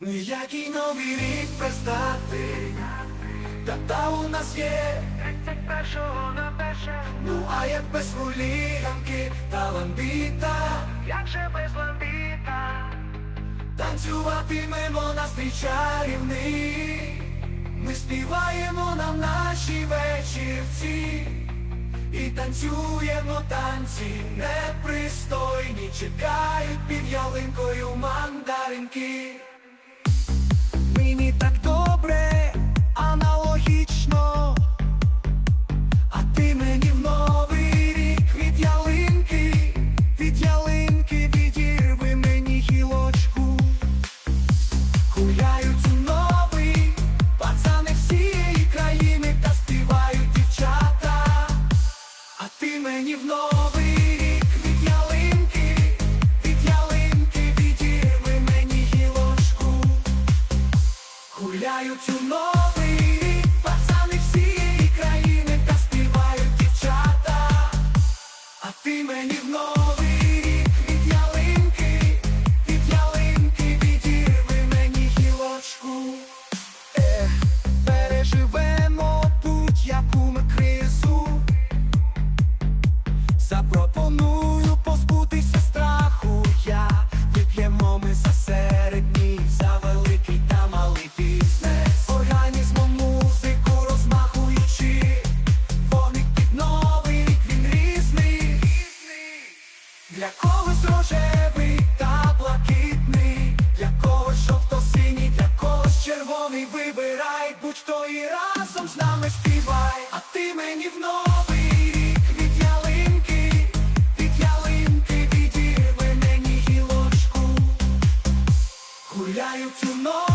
Ніякий новий рік без дати, Дата у нас є 31 на перше, Ну а як без хуліганки та ламбіта як же без ламбіта, Танцюватимемо настрій чарівний. Ми співаємо на нашій вечірці. І танцюємо танці непристойні. Чекають під ялинкою мандаринки мені в новий рік від ялинки, від ялинки відірви мені гілочку. Гуляють у новий рік, пацани всієї країни та співають дівчата. А ти мені в новий рожевий та блакитний. Для когось жовто-синій, для когось червоний. Вибирай будь-хто і разом з нами співай. А ти мені в новий від ялинки Від ялинки відірви мені гілочку. Гуляю цю новий